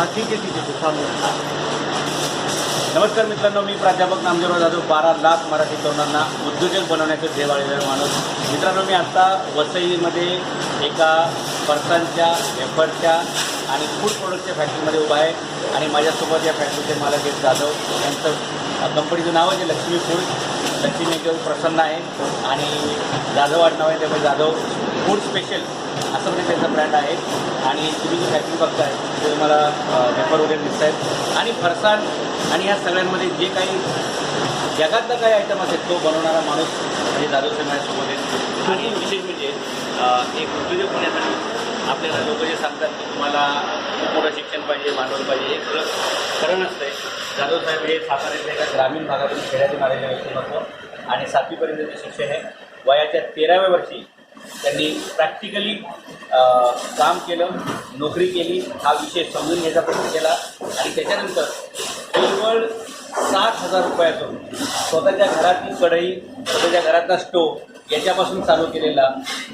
हा ठीक आहे ठीक आहे थांबू. नमस्कार मित्रांनो मी प्राध्यापक नामदेवराव जाधव बारा लाख मराठी तरुणांना उद्योजक बनवण्याचं ध्येय माणूस. मित्रांनो मी आत्ता वसईमध्ये एका पर्सनच्या वेफरच्या आणि फूड प्रोडक्टच्या फॅक्टरीमध्ये उभा आहे. आणि माझ्यासोबत या फॅक्टरीचे मालक आहेत जाधव. यांचं कंपनीचं नाव आहे लक्ष्मी फूड. लक्ष्मी याच्यावर प्रसन्न आहे. आणि जाधव आडनाव आहे त्यामुळे जाधव. फूड स्पेशल असं म्हणजे त्यांचा ब्रँड आहे. आणि तुम्ही जी पॅकिंग बघताय ते तुम्हाला पेपर वगैरे दिसत आहेत आणि फरसाण आणि या सगळ्यांमध्ये जे काही जगातला काही आयटम असेल तो बनवणारा माणूस म्हणजे जाधव साहेब माझ्यासोबत आहे. आणि विशेष म्हणजे एक उद्योजक होण्यासाठी आपल्याला लोक जे सांगतात की तुम्हाला खूप मोठं शिक्षण पाहिजे भांडवल पाहिजे हे खरं खरं नसतं जाधव साहेब हे साताऱ्यातल्या एका ग्रामीण भागातून खेड्यातून आलेले व्यक्तिमत्व आणि सातवीपर्यंतचे शिक्षण आहे वयाच्या तेराव्या वर्षी त्यांनी प्रॅक्टिकली काम केलं नोकरी केली हा विषय समजून घ्यायचा प्रयत्न केला. आणि त्याच्यानंतर केवळ सात हजार रुपयातून स्वतःच्या घरातील कढई स्वतःच्या घरातला स्टोव याच्यापासून चालू केलेला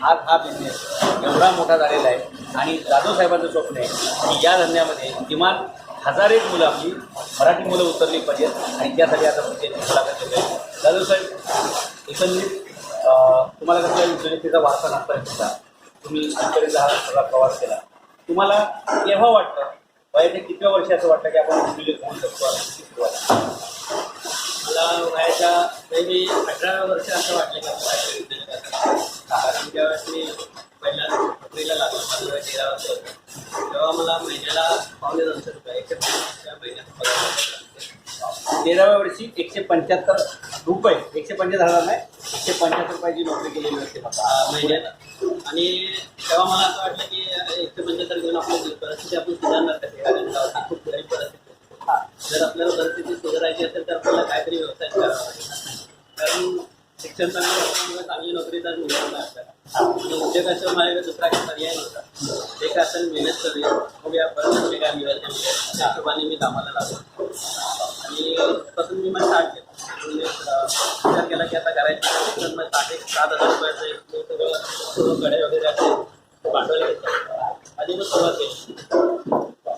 आज हा बिझनेस एवढा मोठा झालेला आहे. आणि जाधव साहेबांचं स्वप्न आहे की या धंद्यामध्ये किमान हजार एक मुलं आपली मराठी मुलं उतरली पाहिजेत. आणि त्यासाठी आता मुलाखत घेतोय. जाधव साहेब एकंदरीत तुम्हाला कसं उद्योजकतेचा वारसा नसताना तुम्ही हा सगळा प्रवास केला. तुम्हाला केव्हा वाटतं वयाच्या कितव्या वर्षी असं वाटतं की आपण उद्योजक होऊ शकतो मला वयाच्या मी अठरा वर्ष असं वाटलं की आपण. कारण ज्यावेळेस मी पहिल्या नोकरीला लागलो माझं तेरा वर्ष होतं तेव्हा मला महिन्याला पावणे दोनशे रुपये एकशे पन्नास रुपये महिन्यात पगार. तेराव्या वर्षी एकशे पंच्याहत्तर रुपये एकशे पंच्याहत्तर हजार नाही एकशे पंच्याहत्तर रुपयाची नोकरी केलेली असते महिन्याला. आणि तेव्हा मला असं वाटलं की एकशे पंच्याहत्तर घेऊन आपली परिस्थिती आपण सुधारणार कशी कारण खूप गरीब परिस्थिती. जर आपल्याला परिस्थिती सुधारायची असेल तर आपल्याला काहीतरी व्यवसाय करावा लागेल. कारण शिक्षण चांगलं असल्यामुळे चांगली नोकरी तर मिळणार नाही आपल्याला. आणि उद्योगाशिवाय माझ्याकडे दुसरा काही पर्याय नव्हता. ते काय असेल मेहनत करूया बघूया परत काय मिळेल? ते त्या हिशोबाने मी कामाला लागलो. आणि तसं मी मग स्टार्ट म्हणजे, विचार केला की आता करायचं तर मग एक सात हजार रुपयाचं सगळं कडे वगैरे असे भांडवल घेतलं. आणि मग सुरुवात केली.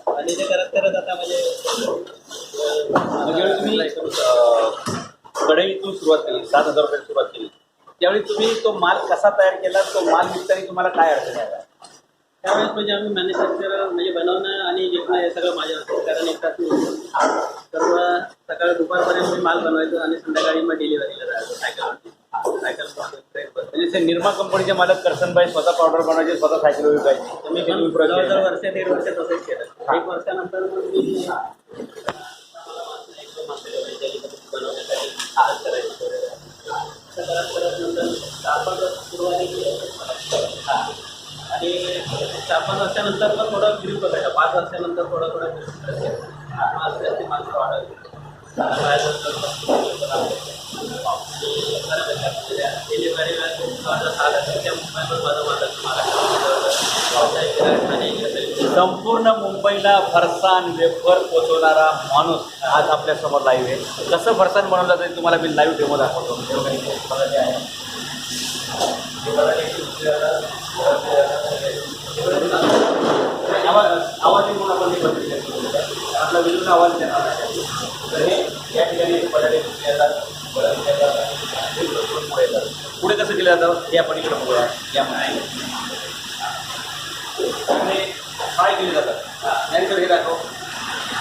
आणि ते करत करत आता म्हणजे म्हणजे कढईतून सुरुवात केली सात हजार रुपये सुरुवात केली. त्यावेळी तुम्ही तो माल कसा तयार केला तो माल विकताना तुम्हाला काय अडचण आला त्यावेळेस म्हणजे आम्ही मॅन्युफॅक्चर म्हणजे बनवणं आणि विकणं हे सगळं माझ्या कारण एकटाच होतो. तर दुपारपर्यंत मी माल बनवायचो आणि संध्याकाळी मग डिलिव्हरीला जायचो. सायकलवरती सायकल म्हणजे ते निर्मा कंपनीचे मालक करसनबाई स्वतः पावडर बनवायचे स्वतः सायकल विकायचे तुम्ही मी प्रयोग केले? वर्ष दीड वर्ष तसंच केलं. एक वर्षानंतर मग मी एकदम आपल्या वैज्ञानिक बनवण्यासाठी हात करायचं असं करत करत नंतर चार पाच वर्ष सुरुवाती केली हां. आणि चार पाच वर्षानंतर मग थोडं ग्रीप बघायचं पाच वर्षानंतर थोडं थोडं ग्रीप हां त्याची माणसं वाढवली डिलिव्हरी माझा सात हजारच्या मुंबईवर माझं माझं आणि संपूर्ण मुंबईला भरसान वेफर पोचवणारा माणूस आज आपल्यासमोर लाईव्ह आहे. कसं भरसान बनवलं जाईल तुम्हाला मी लाईव्ह डेमो दाखवतो हे बघा इथे बघा ते आहे. हे बघा ते आवाज आवाज येऊन आपण हे बघितलं आपला विरुद्ध आवाज देणार तर हे या ठिकाणी बटाटे घेतले जातात बटाटे जातात पुढे येतात पुढे कसं केलं जातं? हे आपण इकडे बघूया. यामध्ये काय फ्राय केले जातात त्यानंतर हे दाखव.